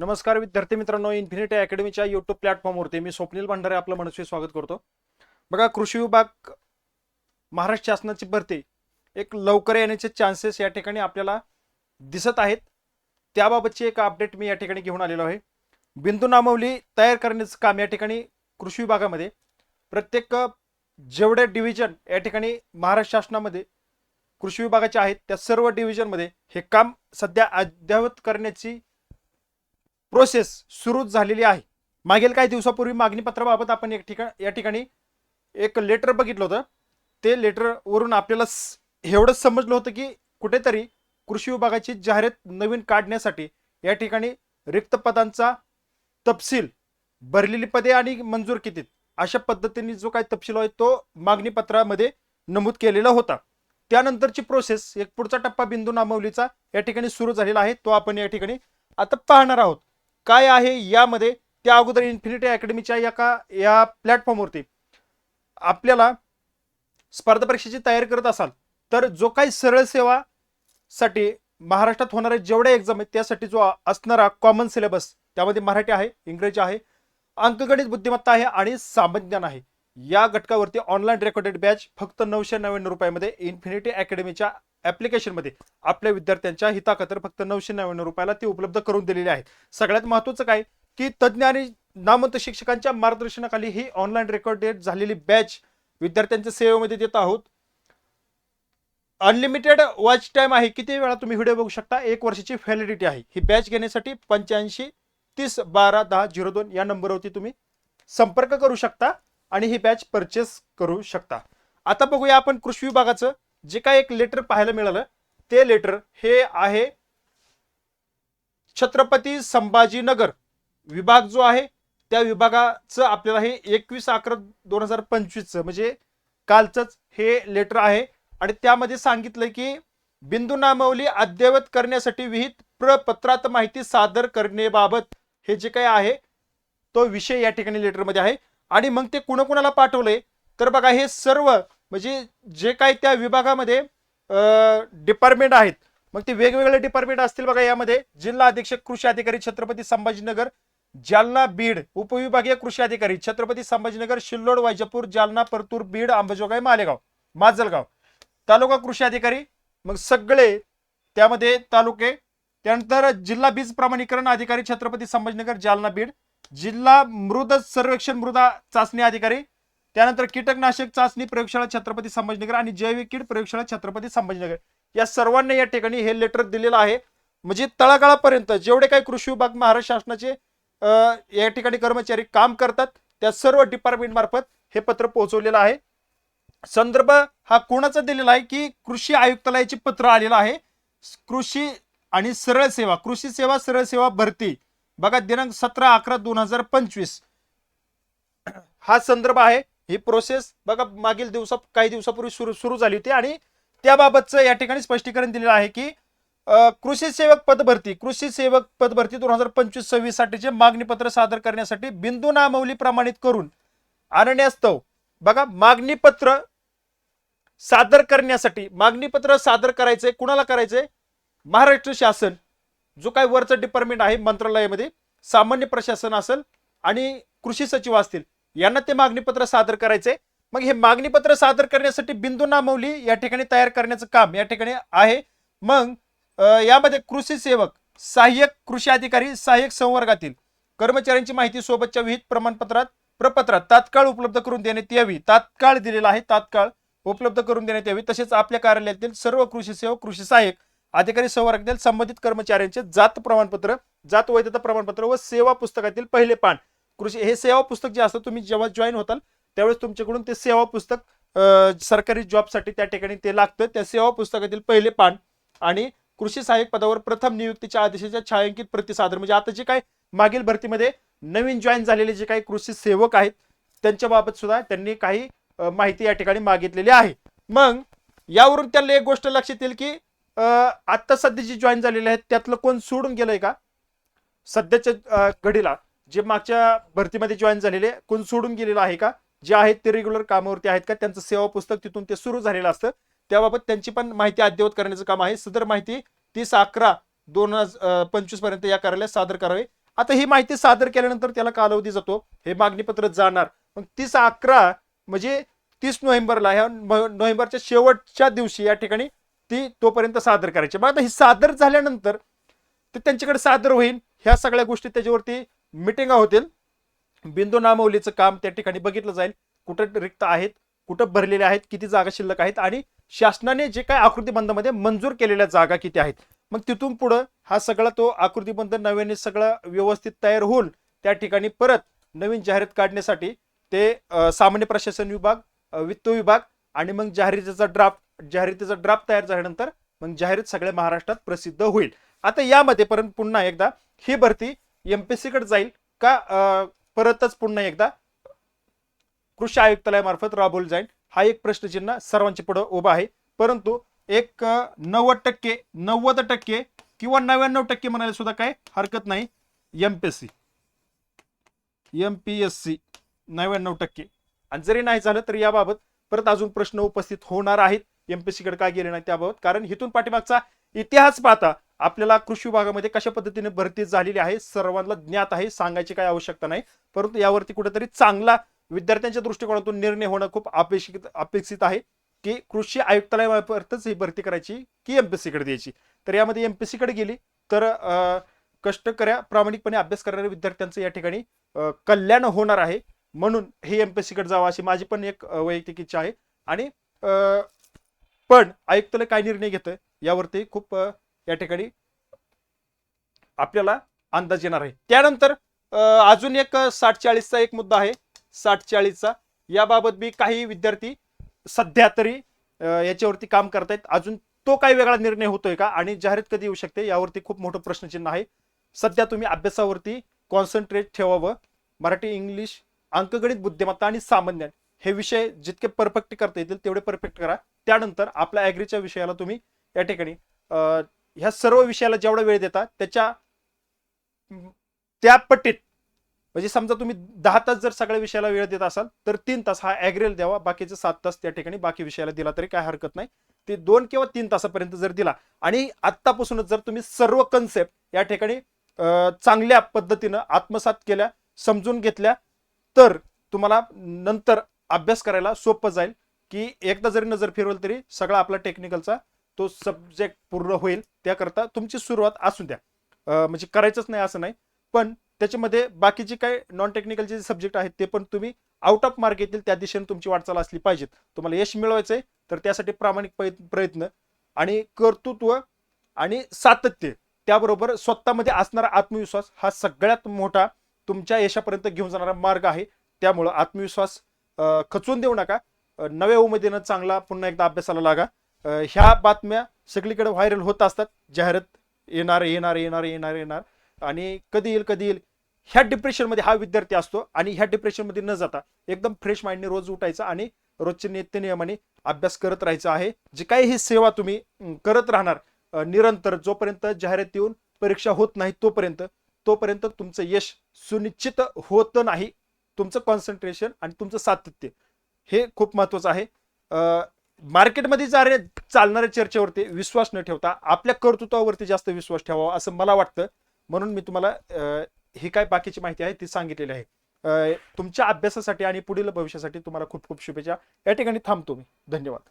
नमस्कार विद्यार्थी मित्रांनो इन्फिनिटी अकॅडमीच्या युट्यूब प्लॅटफॉर्मवरती मी स्वप्नील भंडारे आपलं मनस्वी स्वागत करतो. बघा कृषी विभाग महाराष्ट्र शासनाची भरती एक लवकर येण्याचे चान्सेस या ठिकाणी आपल्याला दिसत आहेत. त्याबाबतची एक अपडेट मी या ठिकाणी घेऊन आलेलो आहे. बिंदू नामवली तयार करण्याचं काम या ठिकाणी कृषी विभागामध्ये. प्रत्येक जेवढे डिव्हिजन या ठिकाणी महाराष्ट्र शासनामध्ये कृषी विभागाचे आहेत त्या सर्व डिव्हिजनमध्ये हे काम सध्या अद्ययावत करण्याची प्रोसेस सुरू झालेली आहे. मागील काही दिवसापूर्वी मागणीपत्राबाबत आपण एक ठिकाण या ठिकाणी एक लेटर बघितलं होतं. ते लेटरवरून आपल्याला स- एवढंच समजलं होतं की कुठेतरी कृषी विभागाची जाहिरात नवीन काढण्यासाठी या ठिकाणी रिक्त पदांचा तपशील भरलेली पदे आणि मंजूर कितीत अशा पद्धतीने जो काही तपशील आहे तो मागणीपत्रामध्ये नमूद केलेला होता. त्यानंतरची प्रोसेस एक पुढचा टप्पा बिंदू नामवलीचा या ठिकाणी सुरू झालेला आहे. तो आपण या ठिकाणी आता पाहणार आहोत. काय आहे यामध्ये? त्या अगोदर इन्फिनिटी अकॅडमीच्या या का या प्लॅटफॉर्मवरती आपल्याला स्पर्धा परीक्षेची तयारी करत असाल तर जो काही सरळ सेवा साठी महाराष्ट्रात होणारे जेवढे एक्झाम आहेत त्यासाठी जो असणारा कॉमन सिलेबस त्यामध्ये मराठी आहे इंग्रजी आहे अंकगणित बुद्धिमत्ता आहे आणि सामान्य ज्ञान आहे. या घटकावरती ऑनलाईन रेकॉर्डेड बॅच फक्त नऊशे नव्याण्णव रुपयामध्ये इन्फिनिटी अकॅडमीच्या ॲप्लिकेशनमध्ये आपल्या विद्यार्थ्यांच्या हिताखातर फक्त नऊशे नव्याण्णव रुपयाला ती उपलब्ध करून दिलेली आहे सगळ्यात महत्त्वाचं काय? की तज्ज्ञ आणि नामंत शिक्षकांच्या मार्गदर्शनाखाली ही ऑनलाईन रेकॉर्डेड झालेली बॅच विद्यार्थ्यांच्या सेवेमध्ये देत आहोत. अनलिमिटेड वॉच टाइम आहे. किती वेळा तुम्ही व्हिडिओ बघू शकता? एक वर्षाची व्हॅलिडिटी आहे. ही बॅच घेण्यासाठी पंच्याऐंशी तीस बारा दहा झिरो दोन या नंबरवरती तुम्ही संपर्क करू शकता आणि ही बॅच परचेस करू शकता. आता बघूया आपण कृषी विभागाचं. जे काय एक लेटर पाहायला मिळालं ते लेटर हे आहे छत्रपती संभाजीनगर. विभाग जो आहे त्या विभागाचं आपल्याला हे एकवीस अकरा दोन हजार पंचवीसचं म्हणजे कालचंच हे लेटर आहे. आणि त्यामध्ये सांगितलंय की बिंदू नामवली अद्ययावत करण्यासाठी विहित प्रपत्रात माहिती सादर करण्याबाबत हे जे काही आहे तो विषय या ठिकाणी लेटरमध्ये आहे. आणि मग ते कुणाकुणाला पाठवले तर बघा हे सर्व म्हणजे जे काही त्या विभागामध्ये डिपार्टमेंट आहेत मग ते वेगवेगळे डिपार्टमेंट असतील बघा यामध्ये. जिल्हा अधीक्षक कृषी अधिकारी छत्रपती संभाजीनगर जालना बीड उपविभागीय कृषी अधिकारी छत्रपती संभाजीनगर शिल्लोड वैजापूर जालना परतूर बीड अंबाजोगाई मालेगाव माजलगाव. तालुका कृषी अधिकारी मग सगळे त्यामध्ये तालुके. त्यानंतर जिल्हा बीज प्रमाणीकरण अधिकारी छत्रपती संभाजीनगर जालना बीड. जिल्हा मृद सर्वेक्षण मृदा चाचणी अधिकारी त्यानंतर कीटकनाशक चाचणी प्रयोगशाळा छत्रपती संभाजीनगर आणि जैविक कीड प्रयोगशाळा छत्रपती संभाजीनगर. या सर्वांना या ठिकाणी हे लेटर दिलेलं आहे. म्हणजे तळागाळापर्यंत जेवढे काही कृषी विभाग महाराष्ट्र शासनाचे या ठिकाणी कर्मचारी काम करतात त्या सर्व डिपार्टमेंट मार्फत हे पत्र पोहोचवलेलं आहे. संदर्भ हा कोणाचा दिलेला आहे की कृषी आयुक्तालयाचे पत्र आलेलं आहे. कृषी आणि सरळ सेवा कृषी सेवा सरळ सेवा भरती. बघा दिनांक सतरा अकरा दोन हजार पंचवीस. हा संदर्भ आहे. ही प्रोसेस बघा मागील दिवसा काही दिवसापूर्वी सुरू सुरू झाली होती आणि त्याबाबतचं या ठिकाणी स्पष्टीकरण दिलेलं आहे की कृषी सेवक पदभरती कृषी सेवक पदभरती दोन हजार पंचवीस सव्वीस साठीचे मागणी पत्र सादर करण्यासाठी बिंदू नामवली प्रमाणित करून आणण्यास्तव बघा मागणी पत्र सादर करण्यासाठी मागणी पत्र सादर करायचंय कुणाला करायचंय? महाराष्ट्र शासन जो काय वरचं डिपार्टमेंट आहे मंत्रालयामध्ये सामान्य प्रशासन असेल आणि कृषी सचिव असतील. यांना ते मागणीपत्र सादर करायचे. मग हे मागणीपत्र सादर करण्यासाठी बिंदू नामवली या ठिकाणी तयार करण्याचं काम या ठिकाणी आहे. मग यामध्ये कृषी सेवक सहाय्यक कृषी अधिकारी सहाय्यक संवर्गातील कर्मचाऱ्यांची माहिती सोबतच्या विहित प्रमाणपत्रात प्रपत्रात तात्काळ उपलब्ध करून देण्यात यावी. तात्काळ दिलेला आहे तात्काळ उपलब्ध करून देण्यात यावी. तसेच आपल्या कार्यालयातील सर्व कृषी सेवक कृषी सहाय्यक अधिकारी संवर्गातील संबंधित कर्मचाऱ्यांचे जात प्रमाणपत्र जात वैधता प्रमाणपत्र व सेवा पुस्तकातील पहिले पान कृषी हे सेवा पुस्तक जे असतं तुम्ही जेव्हा जॉईन होताल त्यावेळेस तुमच्याकडून ते सेवा पुस्तक सरकारी जॉबसाठी त्या ठिकाणी ते लागतं. त्या सेवा पुस्तकातील पहिले पान आणि कृषी सहाय्यक पदावर प्रथम नियुक्तीच्या आदेशाच्या छायांकित प्रति सादर म्हणजे आता जे काही मागील भरतीमध्ये नवीन जॉईन झालेले जे काही कृषी सेवक आहेत त्यांच्याबाबत सुद्धा त्यांनी काही माहिती या ठिकाणी मागितलेली आहे. मग यावरून त्यांना एक गोष्ट लक्षात येईल की आत्ता सध्या जी जॉईन झालेले आहेत त्यातलं कोण सोडून गेलंय का? सध्याच्या घडीला. जे मागच्या भरतीमध्ये जॉईन झालेले कोण सोडून गेलेलं आहे का? जे आहेत ते रेग्युलर कामावरती आहेत का? त्यांचं सेवा पुस्तक तिथून ते सुरू झालेलं असतं. त्याबाबत त्यांची पण माहिती अद्ययावत करण्याचं काम आहे. सदर माहिती तीस अकरा दोन हजार पंचवीसपर्यंत या कार्यालयात सादर करावे. आता ही माहिती सादर केल्यानंतर त्याला कालावधी जातो. हे मागणीपत्र जाणार. मग तीस अकरा म्हणजे तीस नोव्हेंबरला ह्या नोव्हेंबरच्या शेवटच्या दिवशी या ठिकाणी ती तोपर्यंत सादर करायची. मग आता ही सादर झाल्यानंतर ते त्यांच्याकडे सादर होईल. ह्या सगळ्या गोष्टी त्याच्यावरती मिटिंगा होतील. बिंदू नामवलीचं काम त्या ठिकाणी बघितलं जाईल. कुठं रिक्त आहेत कुठं भरलेले आहेत किती जागा शिल्लक आहेत आणि शासनाने जे काय आकृतीबंधामध्ये मंजूर केलेल्या जागा किती आहेत. मग तिथून पुढं हा सगळा तो आकृतीबंध नव्याने सगळा व्यवस्थित तयार होऊन त्या ठिकाणी परत नवीन जाहिरात काढण्यासाठी ते सामान्य प्रशासन विभाग वित्त विभाग आणि मग जाहिरातीचा ड्राफ्ट जाहिरातीचा ड्राफ्ट तयार झाल्यानंतर मग जाहिरात सगळ्या महाराष्ट्रात प्रसिद्ध होईल. आता यामध्ये परत पुन्हा एकदा ही भरती एमपीएससी कडे जाईल का परतच पुन्हा एकदा? कृषी आयुक्तालयामार्फत राबवली जाईल. हा एक प्रश्नचिन्ह सर्वांच्या पुढे उभा आहे. परंतु एक नव्वद टक्के नव्वद टक्के किंवा नव्याण्णव टक्के म्हणायला सुद्धा काय हरकत नाही. एमपीएससी एमपीएससी नव्याण्णव टक्के. आणि जरी नाही झालं तर याबाबत परत अजून प्रश्न उपस्थित होणार आहेत. एमपीएससी कडे काय गेले नाही त्याबाबत? कारण इथून पाठीमागचा इतिहास पाहता आपल्याला कृषी विभागामध्ये कशा पद्धतीने भरती झालेली आहे सर्वांना ज्ञात आहे सांगायची काही आवश्यकता नाही. परंतु यावरती कुठेतरी चांगला विद्यार्थ्यांच्या दृष्टिकोनातून निर्णय होणं खूप अपेक्षित अपेक्षित आहे की कृषी आयुक्तालयामार्फतच ही भरती करायची की एमपीएससीकडे द्यायची. तर यामध्ये एमपीएससीकडे गेली तर कष्टकऱ्या प्रामाणिकपणे अभ्यास करणाऱ्या विद्यार्थ्यांचं या ठिकाणी कल्याण होणार आहे. म्हणून हे एमपीएससीकडे जावं अशी माझी पण एक वैयक्तिक इच्छा आहे. आणि पण आयुक्तालय काय निर्णय घेतं यावरती खूप या ठिकाणी आपल्याला अंदाज येणार आहे. त्यानंतर अजून एक साठ चाळीसचा एक मुद्दा आहे. साठ चाळीसचा याबाबत बी काही विद्यार्थी सध्या तरी याच्यावरती काम करतायत. अजून तो काही वेगळा निर्णय होतोय का? आणि जाहिरात कधी येऊ शकते? यावरती खूप मोठं प्रश्नचिन्ह आहे. सध्या तुम्ही अभ्यासावरती कॉन्सन्ट्रेट ठेवावं. मराठी इंग्लिश अंकगणित बुद्धिमत्ता आणि सामान्य हे विषय जितके परफेक्ट करता येतील तेवढे परफेक्ट करा. त्यानंतर आपल्या ॲग्रीच्या विषयाला तुम्ही या ठिकाणी ह्या सर्व विषयाला जेवढा वेळ देता त्याच्या त्या पट्टीत म्हणजे समजा तुम्ही दहा तास जर सगळ्या विषयाला वेळ देत असाल तर तीन तास हा ॲग्रेल द्यावा बाकीचे सात तास त्या ठिकाणी बाकी विषयाला दिला तरी काय हरकत नाही. ते दोन किंवा तीन तासापर्यंत जर दिला आणि आत्तापासूनच जर तुम्ही सर्व कन्सेप्ट या ठिकाणी चांगल्या पद्धतीनं आत्मसात केल्या समजून घेतल्या तर तुम्हाला नंतर अभ्यास करायला सोपं जाईल की एकदा जरी नजर फिरवल तरी सगळा आपला टेक्निकलचा तो सब्जेक्ट पूर्ण होईल त्याकरता तुमची सुरुवात असू द्या. म्हणजे करायचंच नाही असं नाही. पण त्याच्यामध्ये बाकीचे काय नॉन टेक्निकलचे जे सब्जेक्ट आहेत ते पण तुम्ही आउट ऑफ मार्क येतील त्या दिशेने तुमची वाटचाल असली पाहिजेत. तुम्हाला यश मिळवायचंय तर त्यासाठी प्रामाणिक पय- प्रयत्न आणि कर्तृत्व आणि सातत्य त्याबरोबर स्वतःमध्ये असणारा आत्मविश्वास हा सगळ्यात मोठा तुमच्या यशापर्यंत घेऊन जाणारा मार्ग आहे. त्यामुळं आत्मविश्वास खचून खचवून देऊ नका. नव्या उमेदीनं चांगला पुन्हा एकदा अभ्यासाला लागा. ह्या बातम्या सगळीकडे व्हायरल होत असतात. जाहिरात येणार येणार येणार येणार येणार. आणि कधी येईल कधी येईल ह्या डिप्रेशनमध्ये हा विद्यार्थी असतो आणि ह्या डिप्रेशनमध्ये न जाता एकदम फ्रेश माइंडने रोज उठायचा आणि रोजच्या नित्य नियमाने अभ्यास करत राहायचा आहे. जे काही ही सेवा तुम्ही करत राहणार निरंतर जोपर्यंत जाहिरात येऊन परीक्षा होत नाही तोपर्यंत तोपर्यंत तुमचं यश सुनिश्चित होत नाही. तुमचं कॉन्सन्ट्रेशन आणि तुमचं सातत्य हे खूप महत्वाचं आहे. मार्केटमध्ये जारे चालणाऱ्या चर्चेवरती विश्वास न ठेवता आपल्या कर्तृत्वावरती जास्त विश्वास ठेवावा असं मला वाटतं. म्हणून मी तुम्हाला ही काय बाकीची माहिती आहे ती सांगितलेली आहे. तुमच्या अभ्यासासाठी आणि पुढील भविष्यासाठी तुम्हाला खूप खूप शुभेच्छा. या ठिकाणी थांबतो मी. धन्यवाद.